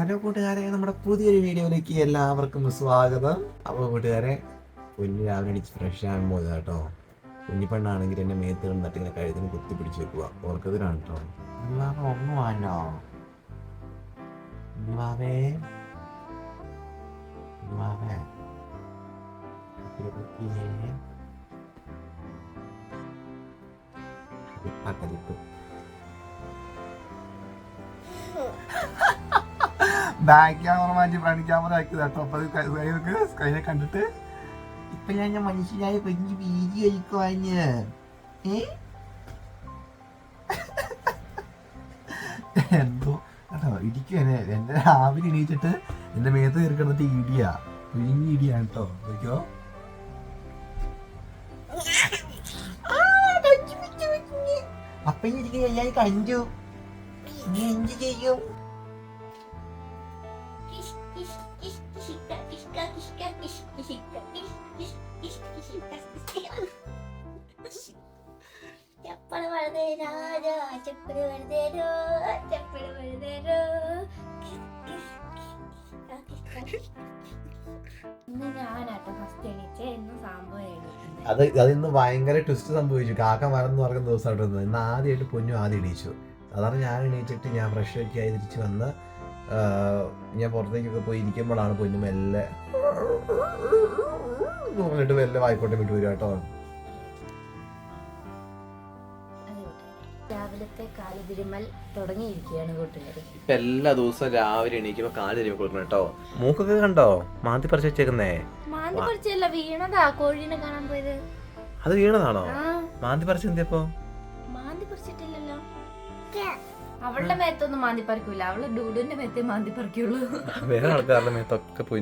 Hello കൂട്ടുകാരെ നമ്മുടെ പുതിയൊരു വീഡിയോയിലേക്ക് എല്ലാവർക്കും സ്വാഗതം. അപ്പോൾ കൂട്ടുകാരെ കുഞ്ഞ് രാവിലെ അടിച്ച് ഫ്രഷ് ആകാൻ പോകുന്നത് കേട്ടോ. കുഞ്ഞിപ്പെണ്ണാണെങ്കിൽ എന്റെ മേത്ത് കിടന്നിട്ട് ഇങ്ങനെ കഴുത്തിന് കുത്തി പിടിച്ച് വെക്കുക ഓർക്കത്തിനാണ് കേട്ടോ. ഒന്നുമാണോ നിങ്ങളാവേ വാവേ കലിപ്പ് ബാക്ക് ക്യാമറ മാറ്റി ഫ്രണ്ട് ക്യാമറ ആക്കി കേട്ടോ. അപ്പൊ അത് കഴിഞ്ഞ കണ്ടിട്ട്. ഇപ്പൊ ഞാൻ മനുഷ്യനായ കുഞ്ഞു വീതി കഴിക്കുവാഞ്ഞ് എന്തോ? കേട്ടോ ഇടിക്കുവനെ എന്റെ രാവിലെ എണീച്ചിട്ട് എന്റെ മേത്ത് കയറി കിടന്നിട്ട് ഇടിയാ. കുഞ്ഞു ഇടിയാണ് കേട്ടോ നോക്കിയോ അപ്പൊ ഇരിക്കും ഞാൻ കണ്ടു ഇനി എന്ത് ചെയ്യും? അത് അതിന്ന് ഭയങ്കര ട്വിസ്റ്റ് സംഭവിച്ചു. കാക്ക മറന്നു പറഞ്ഞ ദിവസമായിട്ട് ഇന്ന് ആദ്യമായിട്ട് പൊന്നു ആദ്യം എണീച്ചു. സാധാരണ ഞാൻ എണീച്ചിട്ട് ഞാൻ ഫ്രഷ് ഒക്കെ ആയി തിരിച്ച് വന്ന് ഞാൻ പുറത്തേക്കൊക്കെ പോയി ഇരിക്കുമ്പോഴാണ് പൊന്നു മെല്ലെ പറഞ്ഞിട്ട് മെല്ലെ വായിക്കോട്ടെ വിട്ടു വരും കേട്ടോ. രാവിലത്തെ കാലുതിരുമൽ തുടങ്ങിയിരിക്കുകയാണ് കൂട്ടുകാരി ഇപ്പൊ എല്ലാ ദിവസവും രാവിലെ എണീക്കുമ്പോ കാൽ തിരികെ കൊടുക്കണം കേട്ടോ. മൂക്കൊക്കെ കണ്ടോ? മാന്തി പറിച്ചു വെച്ചേക്കുന്നേ. മാന്തി പറിച്ചല്ല വീണതാ കോഴീനെ കാണാൻ പോയത്. അത് വീണതാണോ? മാന്തി പറിച്ച് എന്തിയപ്പോ മാന്തി പറിച്ചിട്ടില്ലല്ലോ. അവളുടെ മേത്തൊന്നും മാന്തി പറിക്കൂല. അവൾ ഡൂഡിന്റെ മേത്തേ മാന്തി പറിക്കുള്ളൂ. വേറെ ആൾക്കാരുടെ മേത്തൊക്കെ പോയി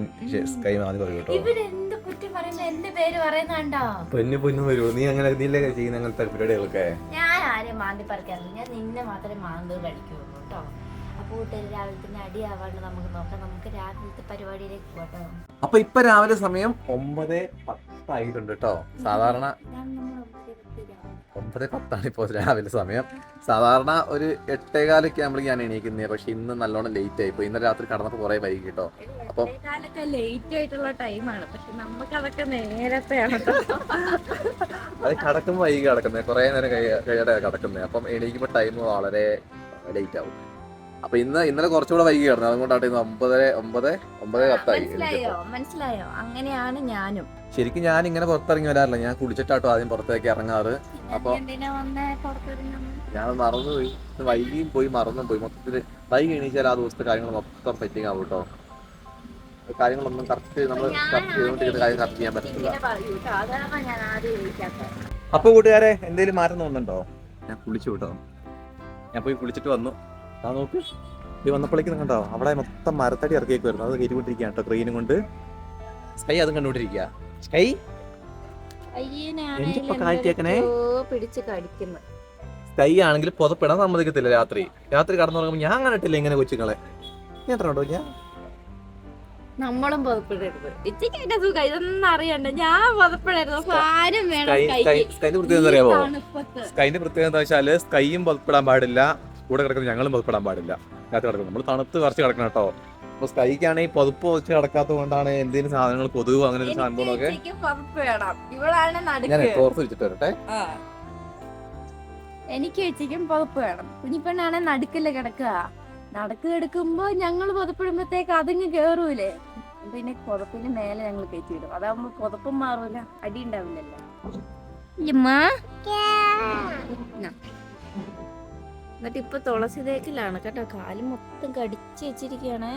കൈ മാന്തി പറയും കേട്ടോ. ഇവരെന്ത് കുറ്റം പറയുമ്പോ എന്റെ പേര് പറയുന്നുണ്ടോ പൊന്നു പൊന്നു വരൂ. നീ അങ്ങനെ നീല്ലേ ചെയ്യുന്ന അങ്ങനത്തെ പരിപാടികളൊക്കെ? ഞാൻ ആരെയും മാന്തി പറിക്കാറില്ല. ഞാൻ നിന്നെ മാത്രമേ മാന്തി കഴിക്കുള്ളൂ കേട്ടോ. അപ്പൊ കൂട്ടുകാർ രാവിലെ തന്നെ അടിയാവാണ്ട് നമുക്ക് നോക്കാം. നമുക്ക് രാവിലത്തെ പരിപാടിയിലേക്ക് പോട്ടോ അപ്പൊ ഇപ്പൊ രാവിലെ സമയം ഒമ്പത് പത്തായിട്ടുണ്ട് കേട്ടോ. സാധാരണ ഒമ്പത് പത്താണ് ഇപ്പോൾ രാവിലെ സമയം. സാധാരണ ഒരു എട്ടേകാലൊക്കെ നമ്മൾ ഞാൻ എണീക്കുന്നത് പക്ഷെ ഇന്ന് നല്ലോണം ലേറ്റ് ആയി. ഇന്നലെ രാത്രി കടന്നപ്പോൾ കുറെ വൈകി കേട്ടോ. അപ്പം- ലേറ്റ് ആയിട്ടുള്ള ടൈമാണ് പക്ഷെ നമുക്ക് അതൊക്കെ നേരത്തെയാണ് കേട്ടോ അത് കടക്കുമ്പോൾ വൈകി കിടക്കുന്നത് കുറെ നേരം കഴി- കഴിയാതെ കിടക്കുന്നത് അപ്പം എണീക്കുമ്പോൾ ടൈം വളരെ ലേറ്റ് ആവും. അപ്പൊ ഇന്ന് ഇന്നലെ കുറച്ചുകൂടെ വൈകി കിടന്നു. അതുകൊണ്ടാണ് ഇന്ന് ഒമ്പത് ഒമ്പത് ഒമ്പത് പത്തായി. മനസ്സിലായോ? മനസ്സിലായോ? അങ്ങനെയാണ് ഞാനും. ശരിക്കും ഞാൻ ഇങ്ങനെ പുറത്തിറങ്ങി വരാറില്ല. ഞാൻ കുളിച്ചിട്ടാട്ടോ ആദ്യം പുറത്തേക്ക് ഇറങ്ങാറ്. അപ്പൊ- എന്തിനാ വന്നേ പുറത്തിറങ്ങുന്നു ഞാൻ മറന്നുപോയി. വൈകിയും പോയി മറന്നും പോയി മൊത്തത്തിൽ വൈകി എണീച്ചാൽ ആ ദിവസത്തെ കാര്യങ്ങൾ മൊത്തം സെറ്റിംഗ് ആവും കേട്ടോ കാര്യങ്ങളൊന്നും കറക്റ്റ് നമ്മൾ കറക്റ്റ് ചെയ്തുകൊണ്ടിരിക്കുന്ന കാര്യം കറക്റ്റ് ചെയ്യാൻ പറ്റില്ല അപ്പൊ കൂട്ടുകാരെ എന്തെങ്കിലും മാറ്റം തോന്നുന്നുണ്ടോ? ഞാൻ കുളിച്ചു കേട്ടോ ഞാൻ പോയി കുളിച്ചിട്ട് വന്നു. ആ നോക്ക്. ഈ വന്നപ്പോഴേക്കും കണ്ടോ അവിടെ മൊത്തം മരത്തടി ഇറക്കിയൊക്കെ വരുന്നു അത് കയറ്റിക്കൊണ്ടിരിക്കുകയാണ് കേട്ടോ ക്രീനും കൊണ്ട്. സ്കൈ അതും കണ്ടുകൊണ്ടിരിക്കുക സ്കൈ എനിക്കിപ്പോ കാഴ്ചയേക്കണേ. അയ്യനാണെങ്കിൽ പിടിച്ച് കടിക്കുന്നു. സ്കൈ ആണെങ്കിൽ പുതപ്പിടാൻ സമ്മതിക്കത്തില്ല രാത്രി. രാത്രി കടന്നുറങ്ങുമ്പോൾ ഞാൻ കണ്ടിട്ടില്ല ഇങ്ങനെ കൊച്ചുങ്ങളെ. ഞാൻ കേട്ടോ ഞാൻ നമ്മളും പുതപ്പിടരുത്. ഇച്ചിക്ക് അതിന്റെ സുഖം? ഇതൊന്നും അറിയണ്ട. ഞാൻ പുതപ്പിടരുത്. വേണം. സ്കൈന്റെ പ്രത്യേകത അറിയാമോ തണുപ്പത്ത്. സ്കൈന്റെ പ്രത്യേകത എന്താ വെച്ചാൽ സ്കൈയും പുതപ്പിടാൻ പാടില്ല. കൂടെ കിടക്കുന്ന ഞങ്ങളും പുതപ്പിടാൻ പാടില്ല. രാത്രി കിടക്കുന്നു. നമ്മൾ തണുത്ത് കുറച്ച് കിടക്കണം കേട്ടോ. അപ്പൊ സ്കൈക്കാണെങ്കിൽ പതുപ്പ് വെച്ച് കിടക്കാത്തത് കൊണ്ടാണ് എന്തെങ്കിലും സാധനങ്ങൾ കൊതുകോ അങ്ങനെ ഒരു എനിക്ക് സംഭവമൊക്കെ ഞാൻ ടോർച്ച് വെച്ചിട്ട് വരട്ടെ? എനിക്ക് വെച്ചിക്കും പതുപ്പ് വേണം. കുഞ്ഞിപ്പെണ്ണാണെ നടുക്കല്ലേ കിടക്കുക. നടക്ക് കിടക്കുമ്പോ ഞങ്ങൾ പുതപ്പിടുമ്പോഴത്തേക്ക് അതിങ്ങ് കേറൂലേ. പിന്നെ പുതപ്പിന് മേലെ ഞങ്ങൾ കയറ്റിയിടും അതാവുമ്പോ പുതപ്പും മാറൂല. അടി ഉണ്ടാവില്ലല്ലോ. എന്നിട്ട് ഇപ്പൊ തുളസി തേക്കിലാണ് കേട്ടോ. കാൽ മൊത്തം കടിച്ചു വെച്ചിരിക്കുകയാണേ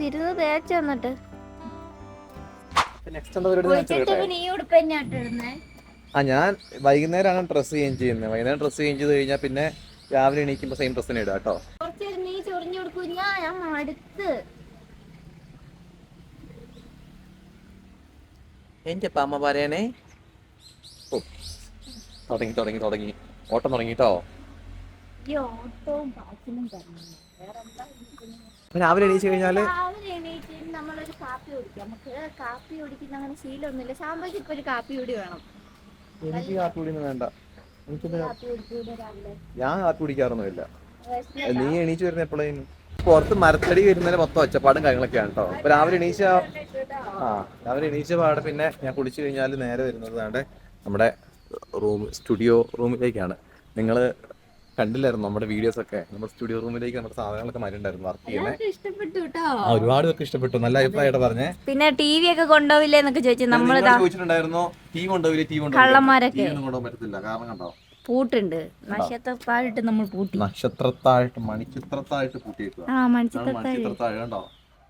ഉടുപ്പ് തേച്ച് ഇടുന്നേ. ആ ഞാൻ വൈകുന്നേരമാണ് ഡ്രസ്സ് ചേഞ്ച് ചെയ്യുന്നത്. വൈകുന്നേരം ഡ്രസ്സ് ചേഞ്ച് ചെയ്ത് കഴിഞ്ഞാൽ പിന്നെ രാവിലെ എണീക്കുമ്പോൾ സെയിം ഡ്രസ്സ് തന്നെ ഇടുക കേട്ടോ. കുറച്ച് നേരം നീ ചൊറിഞ്ഞു കൊടുക്കൂ. ഞാൻ ഞാൻ മടുത്ത്. എന്റെ അമ്മ പറയണേ. ഓ തുടങ്ങി തുടങ്ങി തുടങ്ങി. ഓട്ടം തുടങ്ങി കേട്ടോ. ഈ ഓട്ടവും പാച്ചിലും? രാവിലെ എണീച്ച് കഴിഞ്ഞാൽ? രാവിലെ എണീറ്റ് നമ്മളൊരു കാപ്പി കുടിക്കാം. നമുക്ക് കാപ്പി കുടിക്കുന്ന അങ്ങനെ ശീലമൊന്നുമില്ല. ശാമ്പയ്ക്ക് ഇപ്പൊ ഒരു കാപ്പി കൂടി വേണം. എനിക്ക് കാപ്പി കുടിയൊന്നും വേണ്ട. ഞാൻ കാപ്പി കുടിക്കാറൊന്നുമില്ല. വിശന്നില്ല. നീ എണീച്ചു വരുന്ന എപ്പോഴും പുറത്ത് മരത്തടി വരുന്നതിന് മൊത്തം ഒച്ചപ്പാടും കാര്യങ്ങളൊക്കെയാണ് കേട്ടോ അപ്പൊ രാവിലെ എണീച്ച ആ രാവിലെ എണീച്ച പാടെ പിന്നെ ഞാൻ കുടിച്ചു കഴിഞ്ഞാൽ നേരെ വരുന്നത് ദാണ്ടെ നമ്മുടെ റൂം സ്റ്റുഡിയോ റൂമിലേക്കാണ്. നിങ്ങൾ കണ്ടില്ലായിരുന്നു നമ്മുടെ വീഡിയോസ് ഒക്കെ. നമ്മുടെ സ്റ്റുഡിയോ റൂമിലേക്ക് നമ്മുടെ സാധനങ്ങളൊക്കെ മാറ്റിണ്ടായിരുന്നു വർക്ക് ചെയ്യുന്നത് ഒരുപാട് പേർക്ക് ഇഷ്ടപ്പെട്ടു. നല്ല അഭിപ്രായമായിട്ട് പറഞ്ഞേ. പിന്നെ ടി വി ഒക്കെ കൊണ്ടുപോയില്ലേ എന്നൊക്കെ ചോദിച്ചു. നമ്മളിതാ ചോദിച്ചിട്ടുണ്ടായിരുന്നു ടീം കൊണ്ടുപോയില്ലേ ടീം കള്ളന്മാരൊക്കെ. ഒന്നും കൊണ്ടുപോകാൻ പറ്റത്തില്ല. കാരണം കണ്ടോ? പൂട്ടുണ്ട്. നക്ഷത്രത്താഴിട്ട് നമ്മൾ പൂട്ടി. പൂട്ടിയേക്കുക ആ മണിച്ചിത്രത്താഴ്. കണ്ടോ?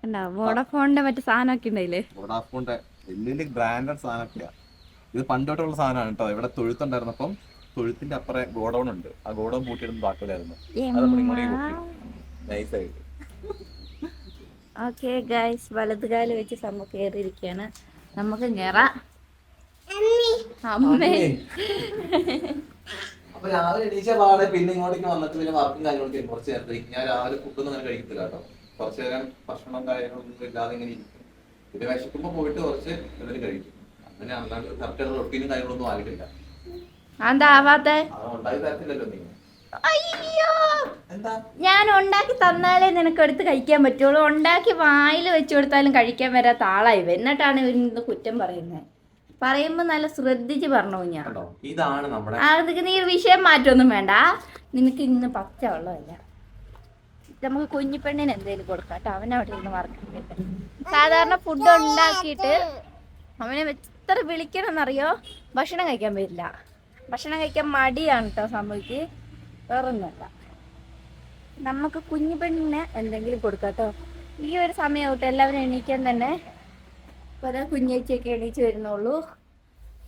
കണ്ടോ? വോഡഫോണിന്റെ മറ്റു സാധനമൊക്കെ ഉണ്ടായില്ലേ വോഡാഫോണിന്റെ വലിയ വലിയ ബ്രാൻഡഡ് സാധനമൊക്കെയാ. ഇത് പണ്ടോട്ടുള്ള സാധനമാണ് കേട്ടോ. ഇവിടെ തൊഴുത്തുണ്ടായിരുന്നപ്പം തൊഴുത്തിന്റെ അപ്പുറം ഗോഡൗൺ ഉണ്ട്. ആ ഗോഡൗൺ പൂട്ടിയിടുന്ന ബാക്കിലായിരുന്നു അത് നമ്മൾ പൂട്ടി നൈസായിട്ട് ഓക്കെ ഗൈസ് വലതുകാൽ വെച്ച് നമുക്ക് കയറിയിരിക്കുകയാണ് നമുക്ക് കേറാം അമ്മേ. അപ്പൊ രാവിലെ എണീച്ച പാടെ പിന്നെ ഇങ്ങോട്ടേക്ക് വന്നിട്ട് പിന്നെ വർക്കും കാര്യങ്ങളൊക്കെ കുറച്ച് നേരത്തേക്ക്. ഞാൻ രാവിലെ ഫുഡൊന്നും അങ്ങനെ കഴിക്കത്തില്ല കേട്ടോ. കുറച്ച് നേരം ഭക്ഷണം കാര്യങ്ങളൊന്നും ഇല്ലാതെ ഇങ്ങനെ ഇരിക്കും. പിന്നെ വിശക്കുമ്പോ പോയിട്ട് കുറച്ച് എന്തെങ്കിലും കഴിക്കും. അങ്ങനെ അല്ലാണ്ട് കറക്റ്റ് റൊട്ടീനും കാര്യങ്ങളൊന്നും ആയിട്ടില്ല. അയ്യോ! എന്താ? ഞാൻ ഉണ്ടാക്കി തന്നാലേ നിനക്ക് എടുത്ത് കഴിക്കാൻ പറ്റുള്ളൂ. ഉണ്ടാക്കി വായിൽ വെച്ചു കൊടുത്താലും കഴിക്കാൻ വരാത്ത ആളായി. എന്നിട്ടാണ് ഇന്ന് കുറ്റം പറയുന്നത് പറയുമ്പോ നല്ല ശ്രദ്ധിച്ച് പറഞ്ഞു ഞാൻ ഇതാണ് നമ്മുടെ അതൊക്കെ നീ വിഷയം മാറ്റൊന്നും വേണ്ട. നിനക്ക് ഇന്ന് പച്ച വെള്ളമല്ല. നമുക്ക് കുഞ്ഞിപ്പെണ്ണിന് എന്തെങ്കിലും കൊടുക്കാം കേട്ടോ. അവനവിടെ ഇരുന്ന് വറക്കിട്ട് സാധാരണ ഫുഡ് ഉണ്ടാക്കിയിട്ട് അവനെ എത്ര വിളിക്കണമെന്നറിയോ? ഭക്ഷണം കഴിക്കാൻ പറ്റില്ല ഭക്ഷണം കഴിക്കാൻ മടിയാണ് കേട്ടോ സംഭവിക്ക് വേറൊന്നുമല്ല. നമുക്ക് കുഞ്ഞു പെണ്ണിന് എന്തെങ്കിലും കൊടുക്കാം കേട്ടോ ഈ ഒരു സമയമാവട്ടെ എല്ലാവരും എണീക്കാൻ തന്നെ ഇപ്പോൾ കുഞ്ഞേച്ചിയൊക്കെ എണീച്ച് വരുന്നുള്ളൂ.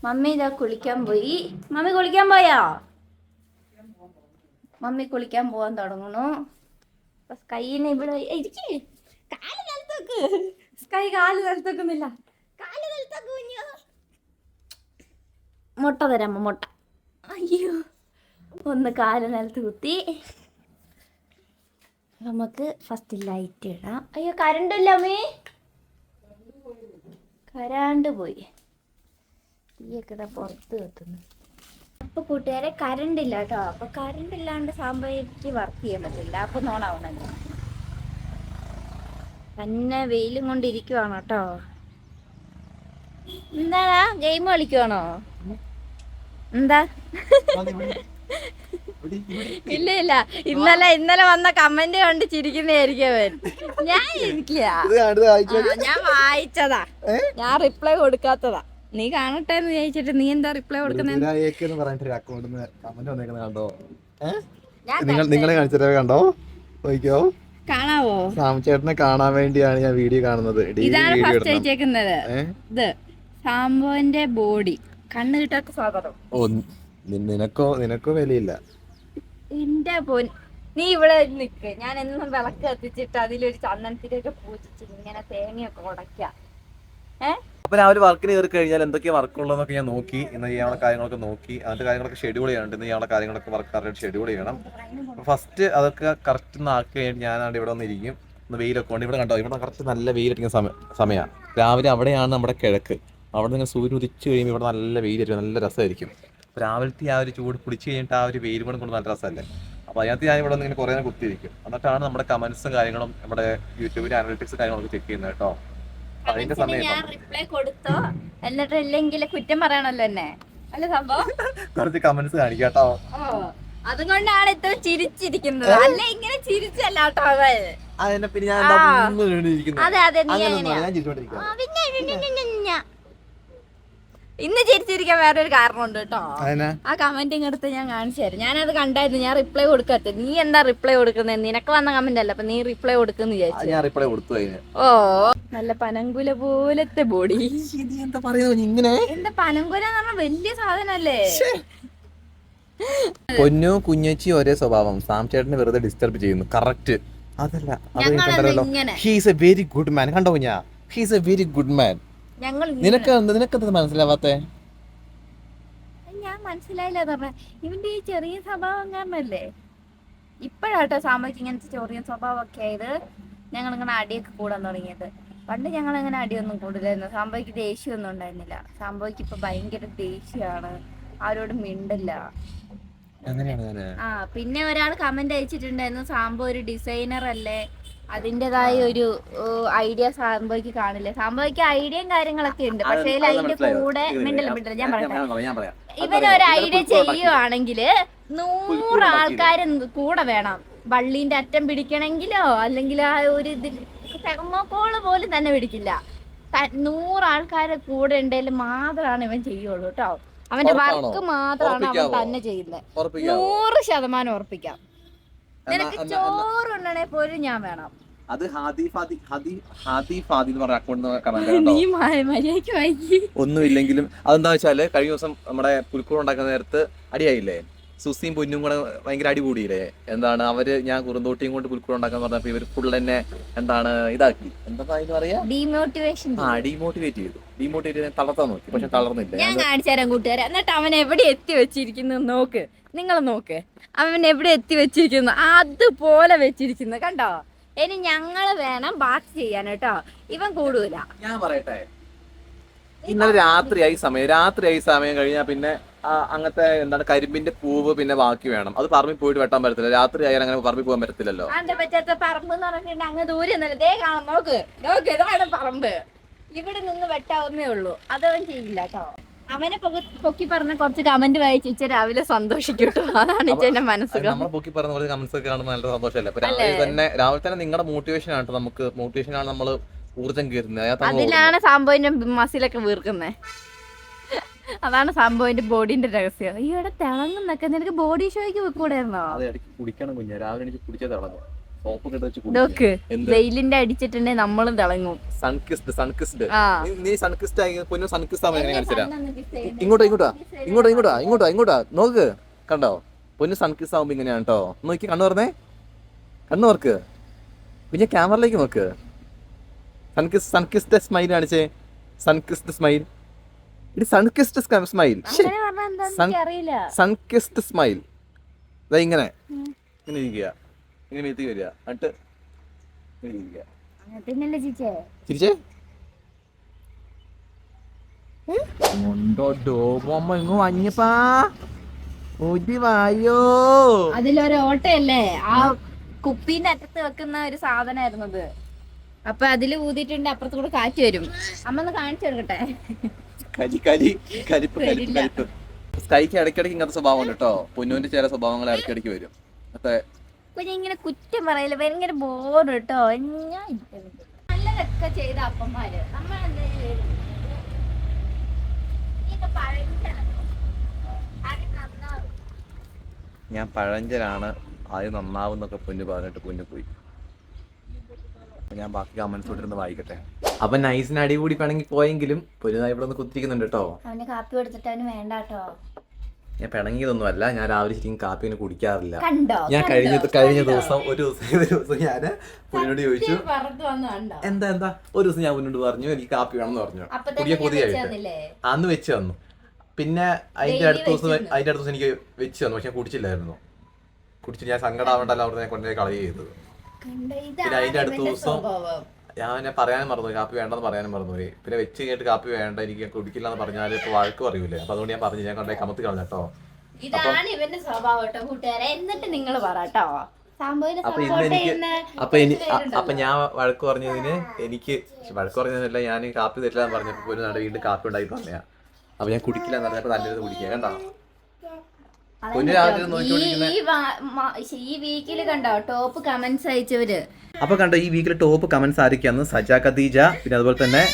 മമ്മി ഇതാ കുളിക്കാൻ പോയി. മമ്മി കുളിക്കാൻ പോയാ? മമ്മി കുളിക്കാൻ പോവാൻ തുടങ്ങണു അപ്പൊ സ്കൈനെ ഇവിടെ സ്കൈ കാൽ നിലത്തേക്കുന്നില്ല. മുട്ട തരാമോ മുട്ട. അയ്യോ. ഒന്ന് കാൽ നിലത്ത് കുത്തി. നമുക്ക് ഫസ്റ്റ് ലൈറ്റ് ഇടാം. അയ്യോ കരണ്ടല്ല അമ്മേ? കരാണ്ട് പോയി. തീയൊക്കെ പുറത്ത് കത്തുന്നു. അപ്പൊ കൂട്ടുകാരെ കരണ്ട് ഇല്ല കേട്ടോ. അപ്പൊ കരണ്ട് ഇല്ലാണ്ട് സാമ്പത്തിക വർക്ക് ചെയ്യാൻ പറ്റില്ല. അപ്പൊ നോണാവണല്ലോ തന്നെ വെയിലും കൊണ്ടിരിക്കുവാണ് കേട്ടോ. എന്താ ഗെയിം കളിക്കുവാണോ? എന്താ? ഇല്ല ഇല്ല. ഇന്നലെ ഇന്നലെ വന്ന കമന്റ് കണ്ട് ചിരിക്കുന്നതായിരിക്കും അവൻ. ഞാൻ ഇരിക്കില്ല ഞാൻ വായിച്ചതാ? ഞാൻ റിപ്ലൈ കൊടുക്കാത്തതാ. നീ കാണട്ടെ എന്ന് ചോദിച്ചിട്ട് നീ എന്താ റിപ്ലൈ കൊടുക്കുന്നത് നിങ്ങളെ കാണിച്ചിട്ട് കണ്ടോ? നോക്കിയോ കാണാവോ? സാംചേട്ടനെ കാണാൻ വേണ്ടിയാണ് ഞാൻ വീഡിയോ കാണുന്നത്. ഇതാണ് ഫസ്റ്റ് അയച്ചേക്കുന്നത്? ഇത്. സാംബോന്റെ ബോഡി കണ്ണ് കിട്ടാത്ത സ്വാഗതം. ഓ നിനക്കോ നിനക്കോ വിലയില്ല. എന്റെ പോൻ നീ ഇവിടെ നിക്ക്. ഞാൻ എന്നും വിളക്ക് കത്തിച്ചിട്ട് അതിലൊരു ചന്ദനത്തിലൊക്കെ പൂജിച്ച് ഇങ്ങനെ തേങ്ങയൊക്കെ ഉടയ്ക്ക. ഏ? അപ്പൊ ഒരു വർക്കിന് കയറി കഴിഞ്ഞാൽ എന്തൊക്കെ വർക്കുള്ളതെന്നൊക്കെ ഞാൻ നോക്കി ഇന്ന് ചെയ്യാനുള്ള കാര്യങ്ങളൊക്കെ നോക്കി അതിന്റെ കാര്യങ്ങളൊക്കെ ഷെഡ്യൂൾ ചെയ്യാനുണ്ട്. ഇന്ന് ചെയ്യാനുള്ള കാര്യങ്ങളൊക്കെ വർക്കാറായിട്ട് ഷെഡ്യൂൾ ചെയ്യണം. ഫസ്റ്റ് അതൊക്കെ കറക്റ്റ് ഒന്ന് ആക്കി കഴിഞ്ഞിട്ട് ഞാനാണ്ട് ഇവിടെ വന്നിരിക്കും. ഒന്ന് വെയിലൊക്കെ ഉണ്ട്. ഇവിടെ കണ്ടോ? ഇവിടെ കറക്റ്റ് നല്ല വെയിലടിക്കുന്ന സമയ സമയമാണ് രാവിലെ അവിടെയാണ് നമ്മുടെ കിഴക്ക്. അവിടെ നിന്ന് സൂര്യൻ ഉദിച്ച് കഴിയുമ്പോൾ ഇവിടെ നല്ല വെയിലായിരിക്കും നല്ല രസമായിരിക്കും. രാവിലത്തെ ആ ഒരു ചൂട് പിടിച്ച് കഴിഞ്ഞിട്ട് ആ ഒരു വെയിൽ കൂടെ കൊണ്ട് നല്ല രസമല്ലേ? അപ്പോൾ അതിനകത്ത് ഞാൻ ഇവിടെ നിന്ന് ഇങ്ങനെ കുറേ നേരം കുത്തിയിരിക്കും. എന്നിട്ടാണ് നമ്മുടെ കമൻസും കാര്യങ്ങളും നമ്മുടെ യൂട്യൂബിൽ അനലിറ്റിക്സ് കാര്യങ്ങളൊക്കെ ചെക്ക് ചെയ്യുന്നത് കേട്ടോ. അതിന്റെ സമയത്ത് റിപ്ലൈ കൊടുത്തോ? എന്നിട്ട് ഇല്ലെങ്കിൽ കുറ്റം പറയണല്ലോ എന്നെ. അല്ല സംഭവം? കുറച്ച് കമന്റ്സ് കാണിക്കാം കേട്ടോ. ഓ അതുകൊണ്ടാണ് ഇത്ര ചിരിച്ചിരിക്കുന്നത്. അല്ല ഇങ്ങനെ ചിരിച്ചല്ല കേട്ടോ അവൻ അതിനെ പിന്നെ ഞാൻ. അതെ അതെ നീ അങ്ങനെയാ അല്ല, ഞാൻ ചിരിച്ചോണ്ടിരിക്കുക ആ, പിന്നെ ഞ, ഞ, ഞ, ഞ. ഇന്ന് ചിരിച്ചിരിക്കാൻ ഒരു കാരണമുണ്ട് കേട്ടോ. ആ കമന്റിങ് എടുത്ത് ഞാൻ കാണിച്ചു തരാം. ഞാനത് കണ്ടായിരുന്നു. ഞാൻ റിപ്ലൈ കൊടുക്കട്ടെ നീ എന്താ റിപ്ലൈ കൊടുക്കുന്നത് നിനക്ക് വന്ന കമന്റ് അല്ല. അപ്പൊ നീ റിപ്ലൈ കൊടുക്കുന്നു വിചാരിച്ചു. ഞാൻ ഓ. നല്ല പനങ്കുല പോലത്തെ ബോഡി എന്താ പറയുന്നത് ഇങ്ങനെ? എന്താ പനങ്കുല എന്ന് പറഞ്ഞാൽ വലിയ സാധനല്ലേ? പൊന്നു കുഞ്ഞച്ചി ഒരേ സ്വഭാവം. സാം ചേട്ടനെ വെറുതെ ഡിസ്റ്റർബ് ചെയ്യുന്നു. കറക്റ്റ് അതല്ല. അത് കണ്ടല്ലോ. He's a very good man കണ്ടോ കുഞ്ഞാ? He's a very good man ഞങ്ങൾ. നിനക്ക് നിനക്കെന്ത് മനസ്സിലാവാത്തെ? ഞാൻ മനസ്സിലായില്ല പറഞ്ഞ. ഇവന്റെ ഈ ചെറിയ സ്വഭാവം കാരണല്ലേ ഇപ്പോഴാട്ടോ സാമ്പത്തിക ഇങ്ങനത്തെ ചെറിയ സ്വഭാവമൊക്കെ ആയത്. ഞങ്ങൾ ഇങ്ങനെ അടിയൊക്കെ കൂടാൻ തുടങ്ങിയത്. പണ്ട് ഞങ്ങൾ അങ്ങനെ അടിയൊന്നും കൂടില്ലായിരുന്നു. സാമ്പത്തിക്ക് ദേഷ്യമൊന്നും ഉണ്ടായിരുന്നില്ല. സാമ്പത്തിക്ക് ഇപ്പൊ ഭയങ്കര ദേഷ്യമാണ്. ആരോട് മിണ്ടില്ല. ആ പിന്നെ ഒരാൾ കമന്റ് അയച്ചിട്ടുണ്ടായിരുന്നു സാമ്പ ഒരു ഡിസൈനർ അല്ലേ? അതിന്റെതായ ഒരു ഐഡിയ സാമ്പോയ്ക്ക് കാണില്ല? സാമ്പോയ്ക്ക് ഐഡിയയും കാര്യങ്ങളൊക്കെ ഉണ്ട്. പക്ഷേ അത് അതിന്റെ കൂടെ മിണ്ടല്ല മിണ്ടല്ല ഞാൻ പറയട്ടെ. പറയാം, ഇവരൊരു ഐഡിയ ചെയ്യുവാണെങ്കിൽ നൂറ് ആൾക്കാർ കൂടെ വേണം. വള്ളീന്റെ അറ്റം പിടിക്കണമെങ്കിലോ അല്ലെങ്കിൽ ആ ഒരു ഇതിൽ തെർമോക്കോൾ പോലും തന്നെ പിടിക്കില്ല. നൂറ് ആൾക്കാരെ കൂടെ ഉണ്ടെങ്കിൽ മാത്രമാണ് ഇവൻ ചെയ്യുള്ളൂ കേട്ടോ. അവന്റെ വർക്ക് മാത്രമാണ് അവൻ തന്നെ ചെയ്യുന്നത്. നൂറ് ശതമാനം ഉറപ്പിക്കാം. നിനക്ക് ചോറുണ്ണണേ പോലും ഞാൻ വേണം. അത് ഒന്നുമില്ലെങ്കിലും അതെന്താ വെച്ചാൽ കഴിഞ്ഞ ദിവസം നമ്മുടെ പുൽക്കൂട് ഉണ്ടാക്കുന്ന നേരത്ത് അടിയായില്ലേ? സുസിയും പൊന്നും കൂടെ ഭയങ്കര അടി കൂടിയില്ലേ എന്താണ് അവർ ഞാൻ കുറുന്തോട്ടിയും കൊണ്ട് പുൽക്കൂട് ഉണ്ടാക്കാൻ പറഞ്ഞപ്പോ ഇവർ ഫുൾ തന്നെ എന്താണ് ഇതാക്കി. എന്താ അതിന് പറയാ ഡീമോട്ടിവേഷൻ ആ ഡീമോട്ടിവേറ്റ് ചെയ്തു. ഡിമോട്ടിവേറ്റ് ചെയ്ത് തളർത്താൻ നോക്കി പക്ഷെ തളർന്നില്ല. ഞാൻ കാണിച്ചു തരാം കൂട്ടുകാരെ. എന്നിട്ട് അവൻ എവിടെ എത്തി വെച്ചിരിക്കുന്നു നോക്ക്. നിങ്ങൾ നോക്ക്. അവൻ എവിടെ എത്തി വെച്ചിരിക്കുന്നു? അതുപോലെ വെച്ചിരിക്കുന്നു. കണ്ടോ? ഇനി ഞങ്ങൾ വേണം ബാക്ക് ചെയ്യാൻ കേട്ടോ. ഇവൻ കൂടൂല ഞാൻ പറയട്ടെ. ഇന്നലെ രാത്രിയായി സമയം. രാത്രിയായി സമയം കഴിഞ്ഞാ പിന്നെ അങ്ങനത്തെ എന്താണ് കരിമ്പിന്റെ പൂവ് പിന്നെ ബാക്കി വേണം. അത് പറമ്പിൽ പോയിട്ട് വെട്ടാൻ പറ്റത്തില്ല. രാത്രി ആയാലും അങ്ങനെ പറമ്പിൽ പോകാൻ പറ്റത്തില്ലല്ലോ. അതിന്റെ പറ്റാത്ത പറമ്പ് എന്ന് പറഞ്ഞിട്ട് അങ്ങ് ദൂരെ ദേ കാണാം നോക്ക്. നോക്ക് ഇതാണ് പറമ്പ്. ഇവിടെ നിന്ന് വെട്ടാവുന്നേ ഉള്ളൂ. അതവൻ ചെയ്യില്ല കേട്ടോ. അവനെ പൊക്കി- പറഞ്ഞ കുറച്ച് കമന്റ് വായിച്ച് ഇച്ച രാവിലെ സന്തോഷിക്കും കേട്ടോ. അതാണ് ഇച്ചെന്റെ മനസ്സുഖം നമ്മൾ പൊക്കി പറഞ്ഞ കുറച്ച് കമന്റ്സ് ഒക്കെ കാണുമ്പോൾ നല്ല സന്തോഷമല്ലേ? അപ്പൊ രാവിലെ തന്നെ രാവിലെ തന്നെ നിങ്ങളുടെ മോട്ടിവേഷൻ ആണ് ട്ടോ നമുക്ക്. മോട്ടിവേഷൻ ആണ് നമ്മൾ ഊർജം കയറുന്നത് അതിലാണ് സംഭവം മസിലൊക്കെ വീർക്കുന്നത് അതാണ് സംഭവന്റെ ബോഡിന്റെ രഹസ്യം. ഈ ഇവിടെ തിളങ്ങുന്നൊക്കെ നിനക്ക് ബോഡി ഷോയ്ക്ക് വെക്കൂടായിരുന്നോ അത് ഇടയ്ക്ക് കുടിക്കണം കുഞ്ഞ. രാവിലെ എനിക്ക് കുടിച്ചത് തിളങ്ങും. നോക്ക് വെയിലിന്റെ അടിച്ചിട്ടുണ്ടെങ്കിൽ നമ്മളും തിളങ്ങും. സൺകിസ്ഡ് സൺകിസ്ഡ് നീ സൺകിസ്ഡ് ആയി പൊന്നു സൺകിസ്ഡ് ആവുമ്പോൾ എങ്ങനെ ഇങ്ങോട്ടോ ഇങ്ങോട്ടാ ഇങ്ങോട്ടോ ഇങ്ങോട്ടാ ഇങ്ങോട്ടാ ഇങ്ങോട്ടാ. നോക്ക് കണ്ടോ? പൊന്നു സൺകിസ് ആവുമ്പോ ഇങ്ങനെയാണ് കേട്ടോ നോക്കി കണ്ണു പറഞ്ഞേ കണ്ണു നോർക്ക് പിന്നെ ക്യാമറയിലേക്ക് നോക്ക്. സൺകിസ് സൺകിസ്ഡ് സ്മൈൽ കാണിച്ചേ. സൺകിസ്ഡ് സ്മൈൽ ഇത് സൺകിസ്ഡ് സ്മൈൽ സൺകിസ്റ്റ് സ്മൈൽ ഇതാ ഇങ്ങനെ. ഇങ്ങനെ ഇരിക്കുക. ഇങ്ങനെ എത്തി വരിക. എന്നിട്ട് ഇങ്ങനെ ഇരിക്കുക. അങ്ങനെ തന്നെയല്ലേ ചേച്ചേ ചിരിച്ചേ? അഞ്ഞപ്പാ ഒരു വായോ. അതിലൊരു ഓട്ടയല്ലേ? ആ കുപ്പീന്റെ അറ്റത്ത് വെക്കുന്ന ഒരു സാധനമായിരുന്നത് അപ്പൊ അതിൽ ഊതിയിട്ടുണ്ട് അപ്പുറത്ത് കൂടെ കാറ്റ് വരും. അമ്മ ഒന്ന് കാണിച്ചു കൊടുക്കട്ടെ? കരി കരിപ്പ് കരിപ്പ് വരില്ല. കരിപ്പ് സ്കൈക്ക് ഇടയ്ക്കിടയ്ക്ക് ഇങ്ങനത്തെ സ്വഭാവം ഉണ്ട് കേട്ടോ പൊന്നുവിന്റെ ചില സ്വഭാവങ്ങൾ ഇടയ്ക്കിടയ്ക്ക് വരും കുഞ്ഞ് ഇങ്ങനെ കുറ്റം പറയില്ല ഭയങ്കര ബോർഡ് കേട്ടോ ഞാൻ ഇരിക്കുന്നത്. നല്ലതൊക്കെ ചെയ്ത അപ്പന്മാര് നമ്മൾ എന്താ ചെയ്തത്? നീയൊക്കെ പഴഞ്ചനാണ്. ആദ്യം നന്നാവും. എന്നൊക്കെ പൊന്നു പറഞ്ഞിട്ട് പൊന്നു പോയി ഞാൻ ബാക്കി കമന്റ്സ് ഇരുന്ന് വായിക്കട്ടെ അപ്പൊ നൈസിന് അടി കൂടി പിണങ്ങി പോയെങ്കിലും പൊരുതായി ഇവിടെ ഒന്ന് കുത്തിരിക്കുന്നുണ്ട് കേട്ടോ അവന് കാപ്പി കൊടുത്തിട്ട് അവന് വേണ്ട കേട്ടോ ഞാൻ പിണങ്ങിയതൊന്നും അല്ല ഞാൻ രാവിലെ ശരിക്കും കാപ്പി ഒന്നും കുടിക്കാറില്ല. കണ്ടോ? ഞാൻ കഴിഞ്ഞ കഴിഞ്ഞ ദിവസം ഒരു ദിവസം ഒരു ദിവസം ഞാൻ പൊന്നിനോട് ചോദിച്ചു എന്താ എന്താ? ഒരു ദിവസം ഞാൻ പൊന്നിനോട് പറഞ്ഞു എനിക്ക് കാപ്പി വേണമെന്ന് പറഞ്ഞു. പുതിയ പുതിയ അന്ന് വെച്ച് തന്നു. പിന്നെ അതിന്റെ അടുത്ത ദിവസം അതിന്റെ അടുത്ത ദിവസം എനിക്ക് വെച്ച് തന്നു പക്ഷെ ഞാൻ കുടിച്ചില്ലായിരുന്നു. കുടിച്ചിട്ട് ഞാൻ സങ്കടാവണ്ടല്ലോ അവിടെ ഞാൻ കൊണ്ടുപോയി കളയുക ചെയ്തത്. കണ്ടോ? പിന്നെ അതിന്റെ അടുത്ത ദിവസം. ഞാൻ പറയാനും മറന്നു കാപ്പി വേണ്ടെന്ന് പറയാനും മറന്നുപോയി. പിന്നെ വെച്ച് കഴിഞ്ഞിട്ട് കാപ്പി വേണ്ട എനിക്ക് കുടിക്കില്ല എന്ന് പറഞ്ഞാൽ ഇപ്പൊ വഴക്ക് പറയൂലേ. അപ്പൊ അതുകൊണ്ട് ഞാൻ പറഞ്ഞു ഞാൻ കൊണ്ടേ കമത്തി കളഞ്ഞു കേട്ടോ. ഇതാണ് ഇവന്റെ സ്വഭാവം കേട്ടോ കൂട്ടുകാരെ. എന്നിട്ട് നിങ്ങൾ പറ കേട്ടോ. അപ്പൊ ഇന്ന് എനിക്ക് അപ്പൊ. അപ്പൊ ഞാൻ വഴക്ക് പറഞ്ഞതിന് എനിക്ക് വഴക്ക് പറഞ്ഞതല്ല ഞാൻ കാപ്പി തരില്ല എന്ന് പറഞ്ഞപ്പോ ഒരു നട വീണ്ടും കാപ്പി ഉണ്ടായി പറഞ്ഞാ അപ്പൊ ഞാൻ കുടിക്കില്ല എന്ന് പറഞ്ഞപ്പോ നല്ല ഇത് കുടിക്കുക കണ്ടോ? ഈ- വീക്കിൽ കണ്ടോ? ടോപ്പ് കമന്റ്സ് അയച്ചവര്. അപ്പൊ കണ്ടോ ഈ വീക്കിൽ ടോപ്പ് കമന്റ്സ് ആയിരിക്കും സജ ഖദീജ പിന്നെ അതുപോലെ തന്നെ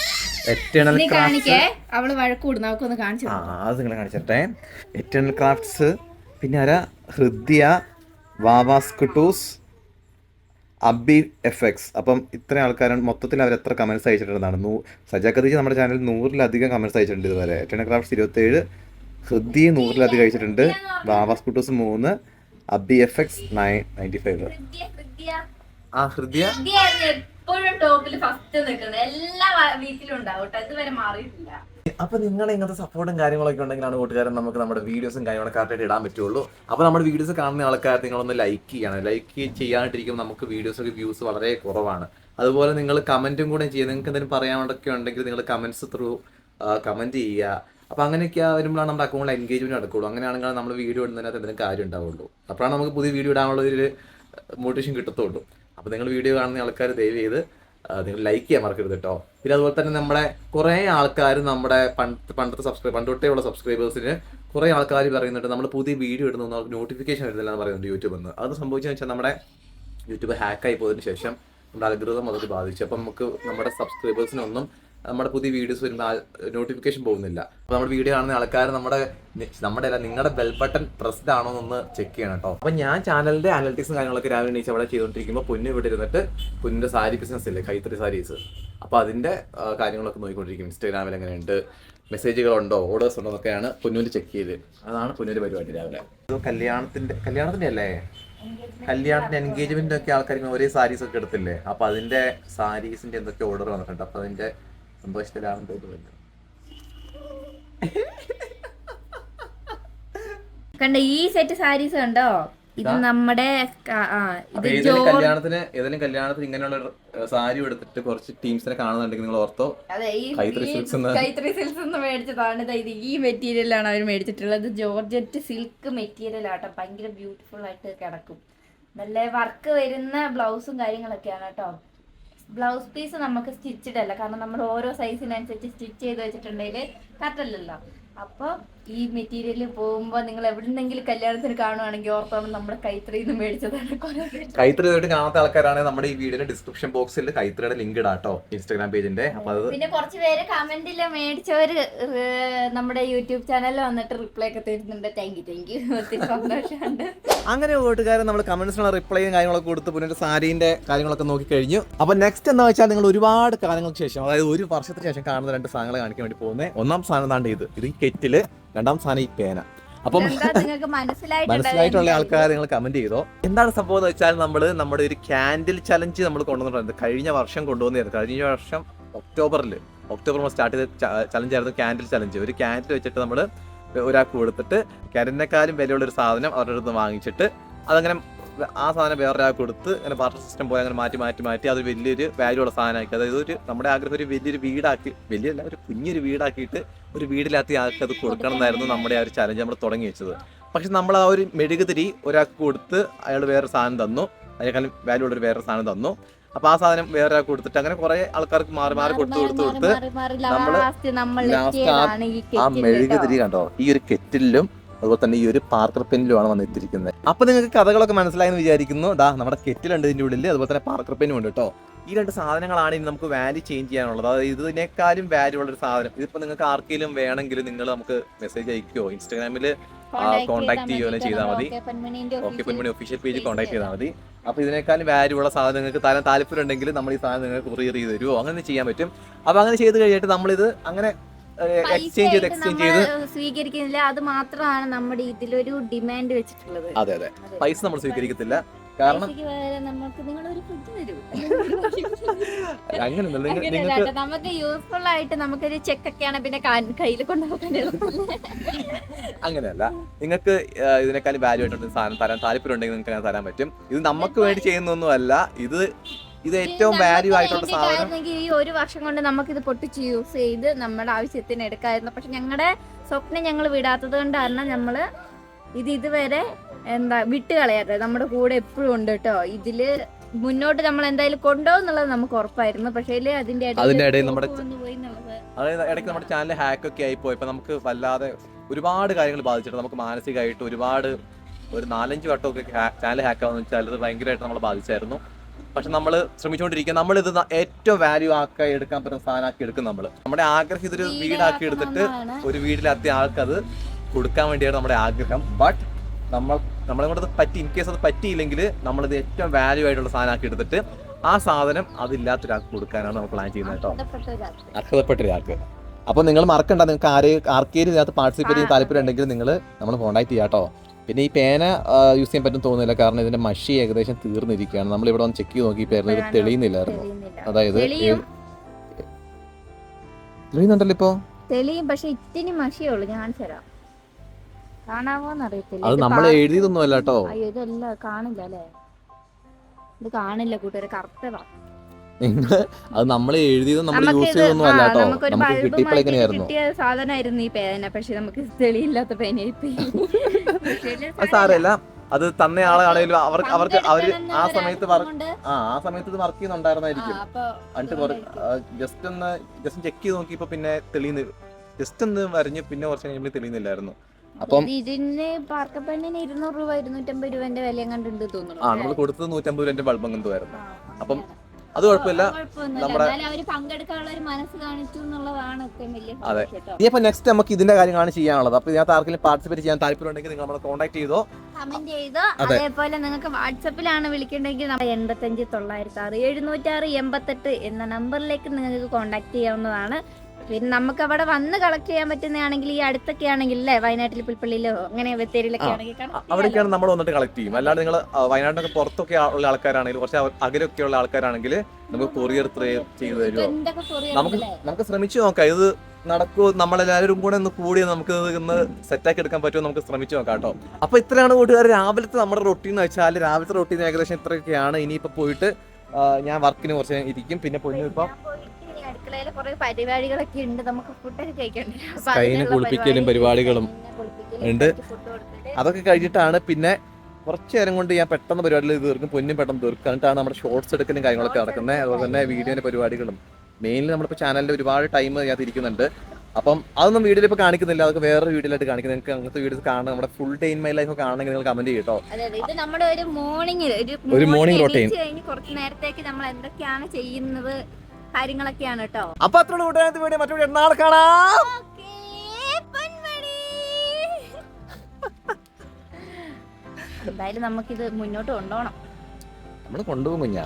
എറ്റേണൽ ക്രാഫ്റ്റ്സ് കാണിക്കേ? അവൾ വഴക്കൂടും നമുക്കൊന്ന് കാണിച്ചു ആ അത് നിങ്ങളെ കാണിച്ചിട്ടെ എറ്റേണൽ ക്രാഫ്റ്റ്സ് പിന്നെ ആരാ? ഹൃദ്യ വാവാസ്കുട്ടൂസ് അബി എഫ് എക്സ് അപ്പം ഇത്രയും ആൾക്കാരാണ്. മൊത്തത്തിൽ അവർ എത്ര കമന്റ്സ് അയച്ചിട്ടുണ്ടെന്നാണ്. നൂ സജാ ഖദീജ നമ്മുടെ ചാനലിൽ നൂറിലധികം കമന്റ്സ് അയച്ചിട്ടുണ്ട് ഇതുവരെ. എറ്റേണൽ ക്രാഫ്റ്റ്സ് ഇരുപത്തേഴ് ഹൃദ്യ നൂറിലധികം അയച്ചിട്ടുണ്ട് വാവാസ്കുട്ടൂസ് മൂന്ന് Abi F X nine ninety five. Hridya, Hridya. ആ ഹൃദയ? എപ്പോഴും ടോപ്പിൽ ഫസ്റ്റ് നിൽക്കുന്നത്. എല്ലാ ഉണ്ടാവും ഇതുവരെ മാറിയിട്ടില്ല. അപ്പൊ നിങ്ങൾ ഇങ്ങനത്തെ സപ്പോർട്ടും കാര്യങ്ങളൊക്കെ ഉണ്ടെങ്കിലാണ് കൂട്ടുകാരൻ നമുക്ക് നമ്മുടെ വീഡിയോസും കാര്യങ്ങളൊക്കെ കറക്റ്റായിട്ട് ഇടാൻ പറ്റുള്ളൂ. അപ്പൊ നമ്മുടെ വീഡിയോസ് കാണുന്ന ആൾക്കാർ നിങ്ങളൊന്ന് ലൈക്ക് ചെയ്യണം. ലൈക്ക് ചെയ്യാണ്ടിരിക്കുമ്പോൾ നമുക്ക് വീഡിയോസൊക്കെ വ്യൂസ് വളരെ കുറവാണ്. അതുപോലെ നിങ്ങൾ കമന്റും കൂടെ ചെയ്യുക. നിങ്ങൾക്ക് എന്തെങ്കിലും പറയാനൊക്കെ ഉണ്ടെങ്കിൽ നിങ്ങൾ കമന്റ്സ് ത്രൂ കമന്റ് ചെയ്യുക. അപ്പോൾ അങ്ങനെയൊക്കെ വരുമ്പോഴാണ് നമ്മുടെ അക്കൗണ്ടിൽ എൻഗേജ്മെന്റ് നടക്കുള്ളൂ. അങ്ങനെയാണെങ്കിൽ നമ്മൾ വീഡിയോ ഇടുന്നതിനകത്ത് എന്തെങ്കിലും കാര്യം ഉണ്ടാവുള്ളൂ. അപ്പോഴാണ് നമുക്ക് പുതിയ വീഡിയോ ഇടാനുള്ള ഒരു മോട്ടിവേഷൻ കിട്ടത്തുള്ളൂ. അപ്പോൾ നിങ്ങൾ വീഡിയോ കാണുന്ന ആൾക്കാർ ദയവ് ചെയ്ത് നിങ്ങൾ ലൈക്ക് ചെയ്യാൻ മറക്കരുത് കേട്ടോ പിന്നെ അതുപോലെ തന്നെ നമ്മുടെ കുറേ ആൾക്കാർ നമ്മുടെ പണ്ട് പണ്ടത്തെ സബ്സ്ക്രൈബ് പണ്ട് തൊട്ടേ ഉള്ള സബ്സ്ക്രൈബേഴ്സിന് കുറേ ആൾക്കാർ പറയുന്നുണ്ട് നമ്മൾ പുതിയ വീഡിയോ ഇടുന്നു നോട്ടിഫിക്കേഷൻ വരുന്നില്ല എന്ന് പറയുന്നുണ്ട് യൂട്യൂബ് എന്ന്. അത് സംഭവിച്ചതെന്ന് വെച്ചാൽ നമ്മുടെ യൂട്യൂബ് ഹാക്കായി പോയതിന് ശേഷം നമ്മുടെ അൽഗൃതം അതൊക്കെ ബാധിച്ചു. അപ്പം നമുക്ക് നമ്മുടെ സബ്സ്ക്രൈബേഴ്സിനൊന്നും നമ്മുടെ പുതിയ വീഡിയോസ് വരുമ്പോൾ നോട്ടിഫിക്കേഷൻ പോകുന്നില്ല. അപ്പോൾ നമ്മുടെ വീഡിയോ കാണുന്ന ആൾക്കാർ നമ്മുടെ നമ്മുടെ അല്ല നിങ്ങളുടെ ബെൽ ബട്ടൺ പ്രസ്ഡ് ആണോ എന്ന് ചെക്ക് ചെയ്യണം കേട്ടോ അപ്പോൾ ഞാൻ ചാനലിന്റെ അനലിറ്റിക്സും കാര്യങ്ങളൊക്കെ രാവിലെ എണീച്ച് അവിടെ ചെയ്തുകൊണ്ടിരിക്കുമ്പോൾ പൊന്നു ഇവിടെ ഇരുന്നിട്ട് പൊന്നിന്റെ സാരി ബിസിനസ് ഇല്ലേ കൈത്തറി സാരീസ് അപ്പോൾ അതിന്റെ കാര്യങ്ങളൊക്കെ നോക്കിക്കൊണ്ടിരിക്കും. ഇൻസ്റ്റാഗ്രാമിൽ എങ്ങനെയുണ്ട്? മെസ്സേജുകളുണ്ടോ ഓർഡേഴ്സ് ഉണ്ടോ? എന്നൊക്കെയാണ് പൊന്നൂര് ചെക്ക് ചെയ്ത്. അതാണ് പൊന്നൂര് പരിപാടി രാവിലെ. കല്യാണത്തിന്റെ കല്യാണത്തിന്റെ അല്ലേ? കല്യാണത്തിന്റെ എൻഗേജ്മെന്റ് ഒക്കെ ആൾക്കാർ ഒരേ സാരീസ് ഒക്കെ എടുത്തില്ലേ? അപ്പൊ അതിന്റെ സാരീസിന്റെ എന്തൊക്കെ ഓർഡർ വന്നിട്ടുണ്ട്? അപ്പൊ അതിന്റെ സന്തോഷത്തിലാണെന്ന് തോന്നുന്നു കണ്ട ഈ സെറ്റ് സാരീസ് കണ്ടോ? ഇത് നമ്മുടെ കല്യാണത്തിന് ഏതെങ്കിലും കല്യാണത്തിന് ഇങ്ങനെയുള്ള സാരി എടുത്തിട്ട് കുറച്ച് ടീംസിനെ കാണുന്നുണ്ടെങ്കിൽ നിങ്ങൾ ഓർത്തോ. മേടിച്ചതാണ്. ഇത് ഈ മെറ്റീരിയലാണ് അവർ മേടിച്ചിട്ടുള്ളത്. ജോർജറ്റ് സിൽക്ക് മെറ്റീരിയൽ ആട്ടോ. ഭയങ്കര ബ്യൂട്ടിഫുൾ ആയിട്ട് കിടക്കും. നല്ല വർക്ക് വരുന്ന ബ്ലൗസും കാര്യങ്ങളൊക്കെയാണ് കേട്ടോ. ബ്ലൗസ് പീസ് നമുക്ക് സ്റ്റിച്ചിടല്ല. കാരണം നമ്മൾ ഓരോ സൈസിനനുസരിച്ച് സ്റ്റിച്ച് ചെയ്ത് വെച്ചിട്ടുണ്ടെങ്കിൽ കറക്റ്റ് അല്ലല്ലോ അപ്പോൾ ഈ മെറ്റീരിയൽ പോകുമ്പോൾ നിങ്ങൾ എവിടുന്നെങ്കിലും കല്യാണത്തിന് കാണുവാണെങ്കിൽ ഓർത്തോണം നമ്മുടെ കൈത്രിയിൽ നിന്ന് മേടിച്ചതാണ് കൈത്രി ഇതായിട്ട് കാണാത്ത ആൾക്കാരാണെങ്കിൽ നമ്മുടെ ഈ വീഡിയോയുടെ ഡിസ്ക്രിപ്ഷൻ ബോക്സിൽ കൈത്രിയുടെ ലിങ്ക് ഇടാട്ടോ ഇൻസ്റ്റാഗ്രാം പേജിന്റെ പിന്നെ കുറച്ച് പേര് കമന്റിൽ മേടിച്ചവര് നമ്മുടെ യൂട്യൂബ് ചാനലിൽ വന്നിട്ട് റിപ്ലൈ ഒക്കെ തരുന്നുണ്ട്. താങ്ക് യു താങ്ക് യു ഒത്തിരി സന്തോഷമുണ്ട്. അങ്ങനെ കൂട്ടുകാരൻ നമ്മൾ കമന്റ്സിനുള്ള റിപ്ലൈയും കാര്യങ്ങളൊക്കെ കൊടുത്ത് പുനരുടെ സാരീന്റെ കാര്യങ്ങളൊക്കെ നോക്കി കഴിഞ്ഞു. അപ്പൊ നെക്സ്റ്റ് എന്താ വെച്ചാൽ നിങ്ങൾ ഒരുപാട് കാലങ്ങൾക്ക് ശേഷം അതായത് ഒരു വർഷത്തിന് ശേഷം കാണുന്ന രണ്ട് സാധനങ്ങൾ കാണിക്കാൻ വേണ്ടി പോകുന്നത് ഒന്നാം സാധനം താണ്ട് ഇത്. ഇത് കെറ്റിൽ രണ്ടാം സാധനം ഈ പേന. അപ്പം മനസ്സിലായിട്ടുള്ള ആൾക്കാർ നിങ്ങൾ കമന്റ് ചെയ്തോ? എന്താണ് സംഭവം എന്ന് വെച്ചാൽ നമ്മൾ നമ്മുടെ ഒരു ക്യാൻഡിൽ ചലഞ്ച് നമ്മൾ കൊണ്ടുവന്നിട്ടുണ്ട്. കഴിഞ്ഞ വർഷം കൊണ്ടുവന്നായിരുന്നു കഴിഞ്ഞ വർഷം ഒക്ടോബറിൽ ഒക്ടോബർ മാസം സ്റ്റാർട്ട് ചെയ്ത ചലഞ്ച് ആയിരുന്നു ക്യാൻഡിൽ ചലഞ്ച് ഒരു ക്യാൻഡിൽ വെച്ചിട്ട് നമ്മൾ ഒരാൾക്ക് കൊടുത്തിട്ട് ക്യാൻഡിനേക്കാളും വിലയുള്ള ഒരു സാധനം അവരുടെ അടുത്ത് വാങ്ങിച്ചിട്ട് അതങ്ങനെ ആ സാധനം വേറൊരാൾക്ക് കൊടുത്ത് അങ്ങനെ ബാർട്ടർ സിസ്റ്റം പോയി അങ്ങനെ മാറ്റി മാറ്റി മാറ്റി അത് വലിയൊരു വാല്യൂ ഉള്ള സാധനമാക്കി. അതായത് ഒരു നമ്മുടെ ആഗ്രഹം ഒരു വലിയൊരു വീടാക്കി വലിയല്ല ഒരു കുഞ്ഞൊരു വീടാക്കിയിട്ട് ഒരു വീടില്ലാത്ത ആൾക്ക് അത് കൊടുക്കണം എന്നായിരുന്നു നമ്മുടെ ആ ഒരു ചലഞ്ച് നമ്മൾ തുടങ്ങി വെച്ചത്. പക്ഷെ നമ്മൾ ആ ഒരു മെഴുകുതിരി ഒരാൾക്ക് കൊടുത്ത് അയാൾ വേറെ സാധനം തന്നു. അതിനേക്കാളും വാല്യൂ ഉള്ള ഒരു വേറെ സാധനം തന്നു. അപ്പൊ ആ സാധനം വേറെ കൊടുത്തിട്ട് അങ്ങനെ കുറെ ആൾക്കാർക്ക് മാറി മാറി കൊടുത്തു കൊടുത്ത് കൊടുത്ത് നമ്മൾ ലാസ്റ്റ് ആ മെഴുകുതിരി കണ്ടോ? ഈ ഒരു കെറ്റിലും അതുപോലെ തന്നെ ഈ ഒരു പാർക്കർ പെന്നിലുമാണ് വന്നിട്ടിരിക്കുന്നത് എത്തിയിരിക്കുന്നത് അപ്പൊ നിങ്ങൾക്ക് കഥകളൊക്കെ മനസ്സിലായെന്ന് വിചാരിക്കുന്നു. ദാ നമ്മുടെ കെറ്റിലുണ്ട് ഇതിന്റെ ഉള്ളിൽ അതുപോലെ തന്നെ പാർക്കർ പെന്നും ഉണ്ട് കേട്ടോ. ഈ രണ്ട് സാധനങ്ങളാണ് ഇനി നമുക്ക് വാല്യൂ ചേഞ്ച് ചെയ്യാനുള്ളത്. അതായത് ഇതിനേക്കാളും വാല്യൂ ഉള്ള ഒരു സാധനം. ഇതിപ്പോ നിങ്ങൾക്ക് ആർക്കെങ്കിലും വേണമെങ്കിൽ നിങ്ങൾ നമുക്ക് മെസ്സേജ് അയക്കുകയോ ഇൻസ്റ്റാഗ്രാമിൽ കോൺടാക്ട് ചെയ്യുകയോ ചെയ്താൽ മതി. Okay Ponmani official page contact ചെയ്താൽ മതി. അപ്പൊ ഇതിനേക്കാളും വാല്യൂ ഉള്ള സാധനം നിങ്ങൾക്ക് തരാൻ താല്പര്യം ഉണ്ടെങ്കിൽ നമ്മൾ ഈ സാധനം നിങ്ങൾക്ക് കൊറിയർ ചെയ്ത് തരുമോ അങ്ങനെ ചെയ്യാൻ പറ്റും. അപ്പൊ അങ്ങനെ ചെയ്ത് കഴിഞ്ഞിട്ട് നമ്മളിത് അങ്ങനെ എക്സ്ചേഞ്ച് ചെയ്ത് എക്സ്ചേഞ്ച് ചെയ്ത്. സ്വീകരിക്കുന്നില്ല. അത് മാത്രമാണ് നമ്മുടെ ഇതിലൊരു ഡിമാൻഡ് വെച്ചിട്ടുള്ളത്. അതെ അതെ. പൈസ നമ്മൾ സ്വീകരിക്കത്തില്ല. കാരണം നമുക്ക് നിങ്ങൾ ഒരു ഫുഡ് തരൂ. അങ്ങനെ നിങ്ങൾക്ക്. നമുക്ക് യൂസ്ഫുൾ ആയിട്ട് നമുക്കൊരു ചെക്ക് ഒക്കെയാണ് പിന്നെ കയ്യിൽ കൊണ്ടുപോകാൻ? അങ്ങനെയല്ല. നിങ്ങൾക്ക് ഇതിനേക്കാൾ വാല്യൂ ആയിട്ടുണ്ട് സാധനം തരാൻ താല്പര്യം ഉണ്ടെങ്കിൽ നിങ്ങൾക്ക് അങ്ങനെ തരാൻ പറ്റും. ഇത് നമുക്ക് വേണ്ടി ചെയ്യുന്നൊന്നുമല്ല ഇത് ഇത് ഏറ്റവും വാല്യൂ ആയിട്ടുള്ള സാധനം. ഈ ഒരു വർഷം കൊണ്ട് നമുക്ക് ഇത് പൊട്ടിച്ച് യൂസ് ചെയ്ത് നമ്മുടെ ആവശ്യത്തിന് എടുക്കായിരുന്നു. പക്ഷെ ഞങ്ങളുടെ സ്വപ്നം ഞങ്ങൾ വിടാത്തത് കൊണ്ട് കാരണം നമ്മൾ ഇത് ഇതുവരെ എന്താ വിട്ട് കളയാതെ നമ്മുടെ കൂടെ എപ്പോഴും ഉണ്ട് കേട്ടോ ഇതിൽ മുന്നോട്ട് നമ്മൾ എന്തായാലും കൊണ്ടുപോകുന്നുള്ളത് നമുക്ക് ഉറപ്പായിരുന്നു. പക്ഷേ അതിന്റെ അതിന്റെ ഇടയിൽ നമ്മുടെ അതായത് ഇടയ്ക്ക് നമ്മുടെ ചാനൽ ഹാക്ക് ഒക്കെ ആയി പോയപ്പോൾ നമുക്ക് വല്ലാതെ ഒരുപാട് കാര്യങ്ങൾ ബാധിച്ചിട്ടുണ്ട്. നമുക്ക് മാനസികമായിട്ട് ഒരുപാട് ഒരു നാലഞ്ച് വട്ടമൊക്കെ ചാനൽ ഹാക്ക് ആവുന്ന വെച്ചാൽ അത് ഭയങ്കരമായിട്ട് നമ്മളെ ബാധിച്ചായിരുന്നു. പക്ഷെ നമ്മൾ ശ്രമിച്ചുകൊണ്ടിരിക്കുക നമ്മളിത് ഇത് ഏറ്റവും വാല്യൂ ആക്കി എടുക്കാൻ പറ്റുന്ന സാധനമാക്കി എടുക്കും നമ്മൾ നമ്മുടെ ആഗ്രഹം ഇതൊരു വീടാക്കി എടുത്തിട്ട് ഒരു വീട്ടിലെത്തിയ ആൾക്കത് കൊടുക്കാൻ വേണ്ടിയാണ് നമ്മുടെ ആഗ്രഹം. ബട്ട് നമ്മൾ നമ്മളെ കൊണ്ട് പറ്റി ഇൻ കേസ് അത് പറ്റിയില്ലെങ്കിൽ നമ്മളിത് ഏറ്റവും വാല്യൂ ആയിട്ടുള്ള സാധനമാക്കി എടുത്തിട്ട് ആ സാധനം അതില്ലാത്ത ഒരാൾക്ക് കൊടുക്കാനാണ് നമ്മൾ പ്ലാൻ ചെയ്യുന്നത് കേട്ടോ. അർഹതപ്പെട്ട ഒരാൾക്ക്. അർഹതപ്പെട്ട ഒരാൾക്ക് അപ്പോൾ നിങ്ങൾ മറക്കണ്ട നിങ്ങൾക്ക് ആരെ ആർക്കേലും ഇതിനകത്ത് പാർട്ടിസിപ്പേറ്റ് ചെയ്യാൻ താല്പര്യം ഉണ്ടെങ്കിൽ നിങ്ങൾ നമ്മൾ കോൺടാക്ട് ചെയ്യാം കേട്ടോ. പിന്നെ ഈ പേന യൂസ് ചെയ്യാൻ പറ്റും തോന്നുന്നില്ല. കാരണം ഇതിന്റെ മഷി ഏകദേശം തീർന്നിരിക്കുകയാണ്. നമ്മൾ ഇവിടെ ഒന്ന് ചെക്ക് ചെയ്ത് നോക്കിയിട്ടായിരുന്നു ഇത് തെളിയുന്നില്ലായിരുന്നു. തെളിയുന്നില്ല. അതായത് തെളിയുന്നുണ്ടല്ലോ ഇപ്പോ? തെളിയും പക്ഷെ ഇത്തിരി മഷിയേ ഉള്ളൂ. ഞാൻ തരാം. കാണാവോന്ന് അറിയത്തില്ല അത് നമ്മൾ എഴുതിയതൊന്നും അല്ല കേട്ടോ. അയ്യോ ഇതല്ല കാണില്ല അല്ലേ? ഇത് കാണില്ല കൂട്ടുകാരെ. കറുത്തതാ. നിങ്ങൾ അത് നമ്മൾ എഴുതിയത് നമ്മൾ യൂസ് ചെയ്തൊന്നും അല്ല കേട്ടോ. നമുക്ക് കിട്ടിയപ്പോൾ എങ്ങനെയായിരുന്നു സാധനമായിരുന്നു ഈ പേന പക്ഷെ നമുക്ക് തെളിയില്ലാത്ത പേനയായി പോയി. അത് തന്ന ആളാണെങ്കിലും അവർക്ക് അവർക്ക് അവർ ആ സമയത്ത് ആ ആ സമയത്ത് ഇത് വർക്ക് ചെയ്യുന്നുണ്ടായിരുന്നായിരിക്കും. എന്നിട്ട് ജസ്റ്റ് ഒന്ന് ജസ്റ്റ് ചെക്ക് ചെയ്ത് നോക്കിയപ്പോ പിന്നെ തെളിയുന്ന ജസ്റ്റ് ഒന്ന് വരഞ്ഞ് പിന്നെ കുറച്ച് കഴിയുമ്പോൾ തെളിയുന്നില്ലായിരുന്നു. അപ്പം ഇതിന് പാർക്കപ്പെണ്ണിന് ഇരുന്നൂറ് രൂപ ഇരുന്നൂറ്റമ്പത് രൂപന്റെ വിലയും കണ്ടുണ്ട് തോന്നുന്നു ആ നമ്മൾ കൊടുത്തത് നൂറ്റമ്പത് രൂപന്റെ ബൾബ് എന്തോയിരുന്നു അപ്പം. അത് കുഴപ്പമില്ല. നമ്മുടെ- അതെ. ഇനിയിപ്പോ നെക്സ്റ്റ് നമുക്ക് ഇതിന്റെ കാര്യങ്ങളാണ് ചെയ്യാനുള്ളത് അപ്പൊ ഇതിനകത്ത് ആർക്കെങ്കിലും പാർട്ടിസിപ്പേറ്റ് ചെയ്യാൻ താല്പര്യം ഉണ്ടെങ്കിൽ നിങ്ങൾ നമ്മളെ കോൺടാക്ട് ചെയ്തോ കമന്റ് ചെയ്ത് അതെ. അതേപോലെ നിങ്ങൾക്ക് വാട്സപ്പിലാണ് വിളിക്കേണ്ടെങ്കിൽ നമ്മൾ എൺപത്തഞ്ച് തൊള്ളായിരത്തി ആറ് എഴുന്നൂറ്റാറ് എൺപത്തെട്ട് എന്ന നമ്പറിലേക്ക് നിങ്ങൾക്ക് കോൺടാക്ട് ചെയ്യാവുന്നതാണ് പിന്നെ നമുക്ക് അവിടെ വന്ന് കളക്ട് ചെയ്യാൻ പറ്റുന്നതാണെങ്കിൽ ഈ അടുത്തൊക്കെ ആണെങ്കിൽ അല്ലേ വയനാട്ടിൽ പുൽപ്പള്ളിയിലോ അങ്ങനെ ബത്തേരിയിലൊക്കെ ആണെങ്കിൽ അവിടേക്കാണ് നമ്മൾ വന്നിട്ട് കളക്ട് ചെയ്യും. അല്ലാതെ നിങ്ങൾ വയനാട്ടിലൊക്കെ പുറത്തൊക്കെ ഉള്ള ആൾക്കാരാണെങ്കിൽ കുറച്ച് അകലൊക്കെ ഉള്ള ആൾക്കാരാണെങ്കിൽ നമുക്ക് കൊറിയർ ചെയ്തു. തരുമോ നമുക്ക്? നമുക്ക് ശ്രമിച്ചു നോക്കാം. ഇത് നടക്കുമോ നമ്മളെല്ലാവരും കൂടെ ഒന്ന് കൂടി നമുക്ക് ഇന്ന് സെറ്റാക്കി എടുക്കാൻ പറ്റുമോ നമുക്ക് ശ്രമിച്ചു നോക്കാം കേട്ടോ. അപ്പൊ ഇത്രയാണ് കൂട്ടുകാർ രാവിലത്തെ നമ്മുടെ റൊട്ടീൻ എന്ന് വെച്ചാൽ രാവിലത്തെ റൊട്ടീൻ ഏകദേശം ഇത്രയൊക്കെയാണ്. ഇനിയിപ്പോ പോയിട്ട് ഞാൻ വർക്കിന് കുറച്ച് ഇരിക്കും. പിന്നെ പൊന്നു ഇപ്പം പോയിട്ട് കുറെ പരിപാടികളൊക്കെ ഉണ്ട്. നമുക്ക് ഫുഡൊക്കെ കഴിക്കണ്ടേ അപ്പൊ അതിനുള്ള കുളിപ്പിക്കലും പരിപാടി, പരിപാടികളും കുളിപ്പിക്കലും, ഉണ്ട്. കുറച്ച് food കൊടുത്തിട്ട് അതൊക്കെ കഴിഞ്ഞിട്ടാണ് പിന്നെ കുറച്ച് നേരം കൊണ്ട് ഞാൻ പെട്ടെന്ന് പരിപാടികൾ തീർക്കും. പൊന്നും പെട്ടെന്ന് തീർക്കും. എന്നിട്ടാണ് നമ്മുടെ ഷോർട്സ് എടുക്കലും കാര്യങ്ങളൊക്കെ Shorts നടക്കുന്നത്. അതുപോലെ തന്നെ വീഡിയോന്റെ പരിപാടികളും. മെയിൻലി നമ്മളിപ്പോൾ ചാനലിൽ ഒരുപാട് ടൈം ഞാൻ തിരിക്കുന്നുണ്ട് അപ്പം അതൊന്നും വീഡിയോയിൽ ഇപ്പോൾ കാണിക്കുന്നില്ല. അതൊക്കെ വേറെ വീഡിയോയിലായിട്ട് കാണിക്കുന്നത് നിങ്ങൾക്ക് അങ്ങനത്തെ വീഡിയോസ് കാണാൻ നമ്മുടെ full day in my life കാണണമെങ്കിൽ നിങ്ങൾ കമന്റ് ചെയ്യട്ടോ അതെ അതെ. ഇത് നമ്മുടെ ഒരു മോർണിംഗ് ഒരു morning routine. കഴിഞ്ഞ് കുറച്ച് നേരത്തേക്ക് നമ്മൾ എന്തൊക്കെയാണ് ചെയ്യുന്നത് കാര്യങ്ങളൊക്കെയാണ് കേട്ടോ അപ്പൊ അത്ര കൂട്ടുകാരത്തെ വീഡിയോ മറ്റൊരു നാളെ കാണാം. എന്തായാലും നമുക്കിത് മുന്നോട്ട് കൊണ്ടുപോകണം. നമ്മൾ കൊണ്ടുപോകും കുഞ്ഞാ.